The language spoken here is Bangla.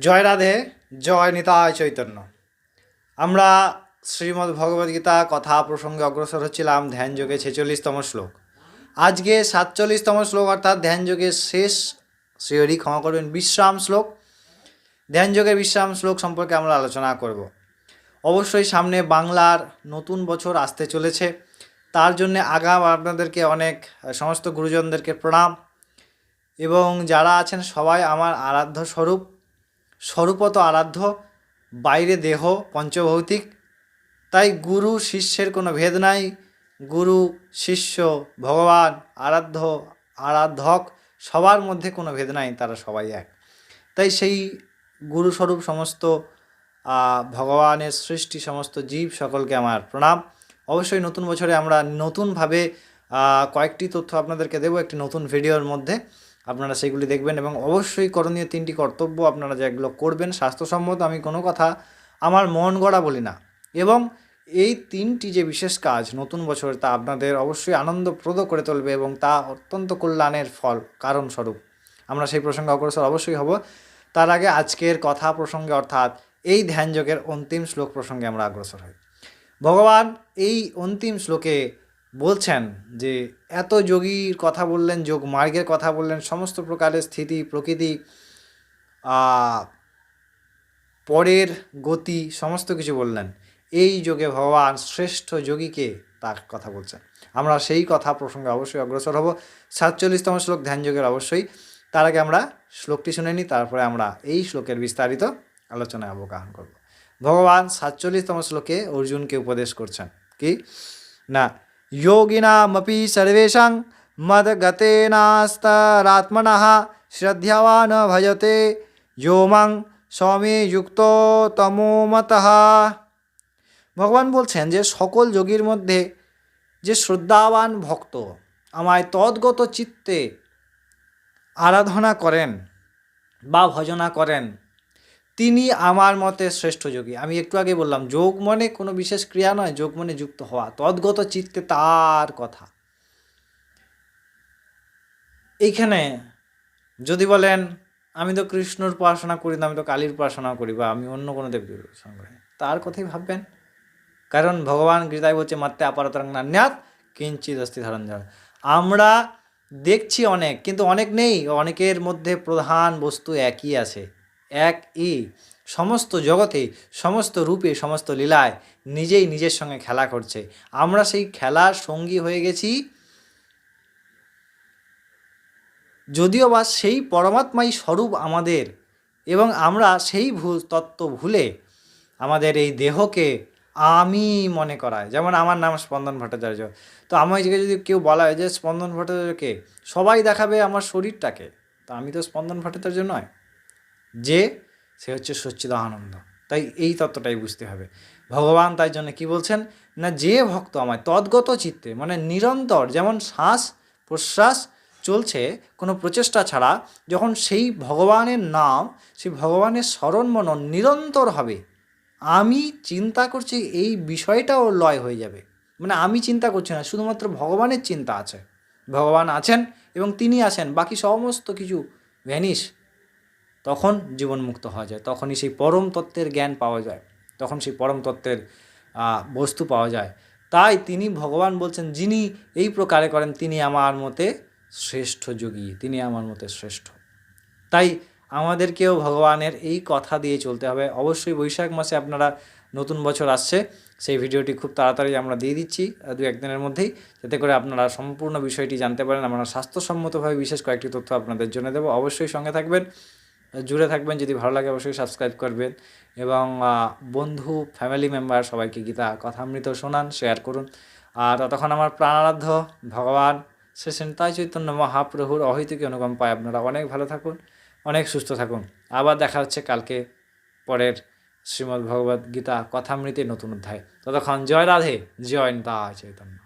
জয় রাধে, জয় নিতায় চৈতন্য। আমরা শ্রীমদ্ ভগবদ্গীতা কথা প্রসঙ্গে অগ্রসর হচ্ছিলাম ধ্যান যোগে ছেচল্লিশতম শ্লোক। আজকে সাতচল্লিশতম শ্লোক, অর্থাৎ ধ্যান যোগের শেষ শ্রীহরি ক্ষমা করবেন বিশ্রাম শ্লোক। ধ্যান যোগের বিশ্রাম শ্লোক সম্পর্কে আমরা আলোচনা করব। অবশ্যই সামনে বাংলার নতুন বছর আসতে চলেছে। তার জন্যে আগাম আপনাদেরকে অনেক, সমস্ত গুরুজনদেরকে প্রণাম। এবং যারা আছেন সবাই আমার আরাধ্য স্বরূপ। স্বরূপত আরাধ্য, বাইরে দেহ পঞ্চভৌতিক, তাই গুরু শিষ্যের কোনো ভেদ নাই। গুরু, শিষ্য, ভগবান, আরাধ্য আরাধ্যক সবার মধ্যে কোনো ভেদ নাই, তারা সবাই এক। তাই সেই গুরুস্বরূপ সমস্ত ভগবানের সৃষ্টি সমস্ত জীব সকলকে আমার প্রণাম। অবশ্যই নতুন বছরে আমরা নতুনভাবে কয়েকটি তথ্য আপনাদেরকে দেবো একটি নতুন ভিডিওর মধ্যে। আপনারা সেগুলি দেখবেন এবং অবশ্যই করণীয় তিনটি কর্তব্য আপনারা যেগুলো করবেন, স্বাস্থ্যসম্মত আমি কোনো কথা আমার মন গড়া বলি না। এবং এই তিনটি যে বিশেষ কাজ নতুন বছর তা আপনাদের অবশ্যই আনন্দপ্রদ করে তুলবে এবং তা অত্যন্ত কল্যাণের ফল কারণ স্বরূপ আমরা সেই প্রসঙ্গে অগ্রসর অবশ্যই হব। তার আগে আজকের কথা প্রসঙ্গে অর্থাৎ এই ধ্যানযোগের অন্তিম শ্লোক প্রসঙ্গে আমরা অগ্রসর হই। ভগবান এই অন্তিম শ্লোকে বলছেন যে এত যোগীর কথা বললেন, যোগ মার্গের কথা বললেন, সমস্ত প্রকারের স্থিতি, প্রকৃতি পরের গতি, সমস্ত কিছু বললেন। এই যোগে ভগবান শ্রেষ্ঠ যোগীকে তার কথা বলছেন। আমরা সেই কথা প্রসঙ্গে অবশ্যই অগ্রসর হব। সাতচল্লিশতম শ্লোক, ধ্যান যোগের অবশ্যই। তার আগে আমরা শ্লোকটি শুনে নিই, তারপরে আমরা এই শ্লোকের বিস্তারিত আলোচনায় অবগাহন করব। ভগবান সাতচল্লিশতম শ্লোকে অর্জুনকে উপদেশ করছেন। কি? না যোগিনামপি সর্বেষাং মদগতেনাস্তরাত্মনঃ শ্রদ্ধাবান ভজতে যো মাং স্বামী যুক্ত তমোমতঃ ভগবান বলছেন যে সকল যোগীর মধ্যে যে শ্রদ্ধাবান ভক্ত আমায় তদ্গত চিত্তে আরাধনা করেন বা ভজনা করেন তিনি আমার মতে শ্রেষ্ঠ যোগী। আমি একটু আগে বললাম, যোগ মনে কোনো বিশেষ ক্রিয়া নয়, যোগ মনে যুক্ত হওয়া। তদ্গত চিত্তে তার কথা। এইখানে যদি বলেন, আমি তো কৃষ্ণর উপাসনা করি না, আমি তো কালীর উপাসনা করি বা আমি অন্য কোনো দেবীর উপাসনা করি তার কথাই ভাববেন। কারণ ভগবান গীতায় বলছে মাত্রে আপারতরং নান্যাত কিঞ্চিত অস্থি ধারণ আমরা দেখছি অনেক, কিন্তু অনেক নেই। অনেকের মধ্যে প্রধান বস্তু একই আছে। এক ই। সমস্ত জগতে, সমস্ত রূপে, সমস্ত লীলায় নিজেই নিজের সঙ্গে খেলা করছে। আমরা সেই খেলার সঙ্গী হয়ে গেছি। যদিও বা সেই পরমাত্মাই স্বরূপ আমাদের এবং আমরা সেই ভুল তত্ত্ব ভুলে আমাদের এই দেহকে আমি মনে করায় যেমন আমার নাম স্পন্দন ভট্টাচার্য। তো আমাকে যদি কেউ বলা হয় যে স্পন্দন ভট্টাচার্যকে সবাই দেখাবে আমার শরীরটাকে, তো আমি তো স্পন্দন ভট্টাচার্য নয়। যে সে হচ্ছে সচ্চিদানন্দ। তাই এই তত্ত্বটাই বুঝতে হবে। ভগবান তাই জন্য কি বলছেন? না, যে ভক্ত আমায় তদ্গত চিত্তে মানে নিরন্তর যেমন শ্বাস প্রশ্বাস চলছে, কোনো প্রচেষ্টা ছাড়া, যখন সেই ভগবানের নাম, সেই ভগবানের স্মরণ মনন নিরন্তর হবে, আমি চিন্তা করছি এই বিষয়টাও লয় হয়ে যাবে। মানে আমি চিন্তা করছি না, শুধুমাত্র ভগবানের চিন্তা আছে। ভগবান আছেন এবং তিনি আছেন, বাকি সমস্ত কিছু ভ্যানিশ তখন জীবনমুক্ত হওয়া যায়। তখনই সেই পরম তত্ত্বের জ্ঞান পাওয়া যায়। তখন সেই পরম তত্ত্বের বস্তু পাওয়া যায়। তাই তিনি ভগবান বলছেন, যিনি এই প্রকারে করেন, তিনি আমার মতে শ্রেষ্ঠ যোগী, তিনি আমার মতে শ্রেষ্ঠ। তাই আমাদেরকেও ভগবানের এই কথা দিয়ে চলতে হবে। অবশ্যই বৈশাখ মাসে আপনারা নতুন বছর আসছে, সেই ভিডিওটি খুব তাড়াতাড়ি আমরা দিয়ে দিচ্ছি, দু একদিনের মধ্যেই, যাতে করে আপনারা সম্পূর্ণ বিষয়টি জানতে পারেন। আমরা স্বাস্থ্যসম্মতভাবে বিশেষ কয়েকটি তথ্য আপনাদের জন্য দেবো। অবশ্যই সঙ্গে থাকবেন। জুড়ে থাকবেন, যদি ভালো লাগে অবশ্যই সাবস্ক্রাইব করবেন এবং বন্ধু ফ্যামিলি মেম্বার সবাইকে গীতা কথামৃত শোনান শেয়ার করুন। আর ততক্ষণ আমার প্রাণারাধ্য ভগবান শ্রী চিন্তায় চৈতন্য মহাপ্রভুর অহৈতুকী অনুকম্পায় আপনারা অনেক ভালো থাকুন, অনেক সুস্থ থাকুন। আবার দেখা হচ্ছে কালকে পরের শ্রীমদ্ ভগবদ্ গীতা কথামৃতের নতুন অধ্যায়। ততক্ষণ জয় রাধে, জয় নিতাই চৈতন্য।